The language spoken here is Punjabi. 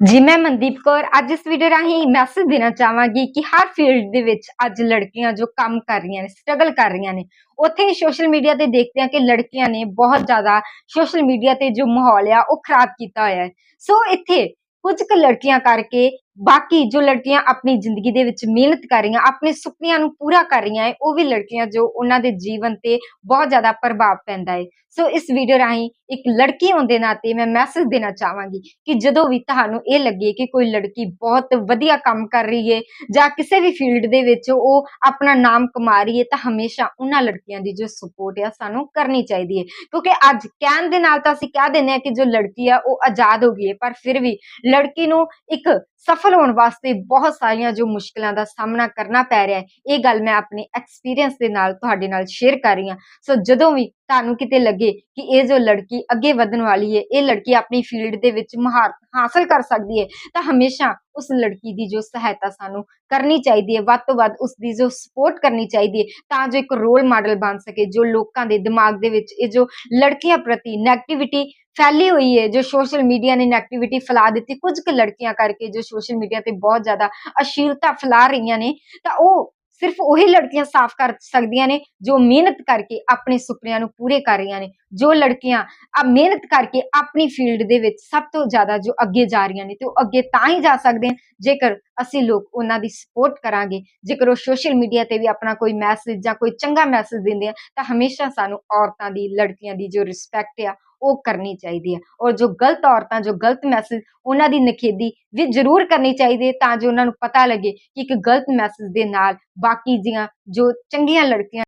ਜੀ, ਮੈਂ ਮਨਦੀਪ ਕੌਰ, ਅੱਜ ਇਸ ਵੀਡੀਓ ਰਾਹੀਂ ਮੈਸੇਜ ਦੇਣਾ ਚਾਹਾਂਗੀ ਕਿ ਹਰ ਫੀਲਡ ਦੇ ਵਿੱਚ ਅੱਜ ਲੜਕੀਆਂ ਜੋ ਕੰਮ ਕਰ ਰਹੀਆਂ ਨੇ ਸਟਰਗਲ ਕਰ ਰਹੀਆਂ ਨੇ, ਉੱਥੇ ਹੀ ਸੋਸ਼ਲ ਮੀਡੀਆ ਤੇ ਦੇਖਦੇ ਹਾਂ ਕਿ ਲੜਕੀਆਂ ਨੇ ਬਹੁਤ ਜ਼ਿਆਦਾ ਸੋਸ਼ਲ ਮੀਡੀਆ ਤੇ ਜੋ ਮਾਹੌਲ ਆ, ਉਹ ਖਰਾਬ ਕੀਤਾ ਹੋਇਆ ਹੈ। ਸੋ ਇੱਥੇ ਕੁਝ ਕੁ ਲੜਕੀਆਂ ਕਰਕੇ ਬਾਕੀ ਜੋ ਲੜਕੀਆਂ ਆਪਣੀ ਜ਼ਿੰਦਗੀ ਦੇ ਵਿੱਚ ਮਿਹਨਤ ਕਰ ਰਹੀਆਂ, ਆਪਣੇ ਸੁਪਨਿਆਂ ਨੂੰ ਪੂਰਾ ਕਰ ਰਹੀਆਂ ਹੈ, ਉਹ ਵੀ ਲੜਕੀਆਂ ਜੋ ਉਹਨਾਂ ਦੇ ਜੀਵਨ ਤੇ ਬਹੁਤ ਜ਼ਿਆਦਾ ਪ੍ਰਭਾਵ ਪੈਂਦਾ ਹੈ। ਸੋ ਇਸ ਵੀਡੀਓ ਰਾਹੀਂ ਇੱਕ ਲੜਕੀ ਹੋਣ ਦੇ ਨਾਤੇ ਮੈਂ ਮੈਸੇਜ ਦੇਣਾ ਚਾਹਾਂਗੀ ਕਿ ਜਦੋਂ ਵੀ ਤੁਹਾਨੂੰ ਇਹ ਲੱਗੇ ਕਿ ਕੋਈ ਲੜਕੀ ਬਹੁਤ ਵਧੀਆ ਕੰਮ ਕਰ ਰਹੀ ਹੈ ਜਾਂ ਕਿਸੇ ਵੀ ਫੀਲਡ ਦੇ ਵਿੱਚ ਉਹ ਆਪਣਾ ਨਾਮ ਕਮਾ ਰਹੀ ਹੈ, ਤਾਂ ਹਮੇਸ਼ਾ ਉਹਨਾਂ ਲੜਕੀਆਂ ਦੀ ਜੋ ਸਪੋਰਟ ਆ ਸਾਨੂੰ ਕਰਨੀ ਚਾਹੀਦੀ ਹੈ। ਕਿਉਂਕਿ ਅੱਜ ਕਹਿਣ ਦੇ ਨਾਲ ਤਾਂ ਅਸੀਂ ਕਹਿ ਦਿੰਦੇ ਹਾਂ ਕਿ ਜੋ ਲੜਕੀ ਆ ਉਹ ਆਜ਼ਾਦ ਹੋ ਗਈ ਹੈ, ਪਰ ਫਿਰ ਵੀ ਲੜਕੀ ਨੂੰ ਇੱਕ ਸਫਲ ਹੋਣ ਵਾਸਤੇ ਬਹੁਤ ਸਾਰੀਆਂ ਜੋ ਮੁਸ਼ਕਲਾਂ ਦਾ ਸਾਹਮਣਾ ਕਰਨਾ ਪੈ ਰਿਹਾ ਹੈ, ਇਹ ਗੱਲ ਮੈਂ ਆਪਣੇ ਐਕਸਪੀਰੀਅੰਸ ਦੇ ਨਾਲ ਤੁਹਾਡੇ ਨਾਲ ਸ਼ੇਅਰ ਕਰ ਰਹੀ ਹਾਂ। ਸੋ ਜਦੋਂ ਵੀ ਤੁਹਾਨੂੰ ਕਿਤੇ ਲੱਗੇ ਕਿ ਇਹ ਜੋ ਲੜਕੀ ਅੱਗੇ ਵਧਣ ਵਾਲੀ ਹੈ ਇਹ ਲੜਕੀ ਆਪਣੀ ਫੀਲਡ ਦੇ ਵਿੱਚ ਮਹਾਰਤ ਹਾਸਲ ਕਰ ਸਕਦੀ ਹੈ ਤਾਂ ਹਮੇਸ਼ਾ ਉਸ ਲੜਕੀ ਦੀ ਜੋ ਸਹਾਇਤਾ ਸਾਨੂੰ ਕਰਨੀ ਚਾਹੀਦੀ ਹੈ ਵੱਧ ਤੋਂ ਵੱਧ ਉਸ ਦੀ ਜੋ ਸਪੋਰਟ ਕਰਨੀ ਚਾਹੀਦੀ ਹੈ ਤਾਂ ਜੋ ਇੱਕ ਰੋਲ ਮਾਡਲ ਬਣ ਸਕੇ, ਜੋ ਲੋਕਾਂ ਦੇ ਦਿਮਾਗ ਦੇ ਵਿੱਚ ਇਹ ਜੋ ਲੜਕੀਆਂ ਪ੍ਰਤੀ ਨੈਗੇਟਿਵਿਟੀ ਫੈਲੀ ਹੋਈ ਹੈ ਜੋ ਸੋਸ਼ਲ ਮੀਡੀਆ ਨੇ ਨੈਗੇਟਿਵਿਟੀ ਫੈਲਾ ਦਿੱਤੀ, ਕੁਝ ਕੁ ਲੜਕੀਆਂ ਕਰਕੇ ਜੋ ਸੋਸ਼ਲ ਮੀਡੀਆ ਤੇ ਬਹੁਤ ਜ਼ਿਆਦਾ ਅਸ਼ੀਲਤਾ ਫੈਲਾ ਰਹੀਆਂ ਨੇ, ਤਾਂ ਉਹ ਸਿਰਫ ਉਹੀ ਲੜਕੀਆਂ ਸਾਫ਼ ਕਰ ਸਕਦੀਆਂ ਨੇ ਜੋ ਮਿਹਨਤ ਕਰਕੇ ਆਪਣੇ ਸੁਪਨਿਆਂ ਨੂੰ ਪੂਰੇ ਕਰ ਰਹੀਆਂ ਨੇ, ਜੋ ਲੜਕੀਆਂ ਆ ਮਿਹਨਤ ਕਰਕੇ ਆਪਣੀ ਫੀਲਡ ਦੇ ਵਿੱਚ ਸਭ ਤੋਂ ਜ਼ਿਆਦਾ ਜੋ ਅੱਗੇ ਜਾ ਰਹੀਆਂ ਨੇ ਤੇ ਉਹ ਅੱਗੇ ਤਾਂ ਹੀ ਜਾ ਸਕਦੇ ਹਨ, ਜੇਕਰ ਅਸੀਂ ਲੋਕ ਉਹਨਾਂ ਦੀ ਸਪੋਰਟ ਕਰਾਂਗੇ, ਜੇਕਰ ਉਹ ਸੋਸ਼ਲ ਮੀਡੀਆ ਤੇ ਵੀ ਆਪਣਾ ਕੋਈ ਮੈਸੇਜ ਜਾਂ ਕੋਈ ਚੰਗਾ ਮੈਸੇਜ ਦਿੰਦੇ ਆ, ਤਾਂ ਹਮੇਸ਼ਾ ਸਾਨੂੰ ਔਰਤਾਂ ਦੀ, ਲੜਕੀਆਂ ਦੀ ਜੋ ਰਿਸਪੈਕਟ ਆ ਉਹ ਕਰਨੀ ਚਾਹੀਦੀ ਹੈ ਔਰ ਜੋ ਗਲਤ ਔਰਤਾਂ, ਜੋ ਗਲਤ ਮੈਸੇਜ ਉਹਨਾਂ ਦੀ ਨਖੇਦੀ ਵੀ ਜ਼ਰੂਰ ਕਰਨੀ ਚਾਹੀਦੀ ਹੈ ਤਾਂ ਜੋ ਉਹਨਾਂ ਨੂੰ ਪਤਾ ਲੱਗੇ ਕਿ ਇੱਕ ਗਲਤ ਮੈਸੇਜ ਦੇ ਨਾਲ ਬਾਕੀ ਦੀਆਂ ਜੋ ਚੰਗੀਆਂ ਲੜਕੀਆਂ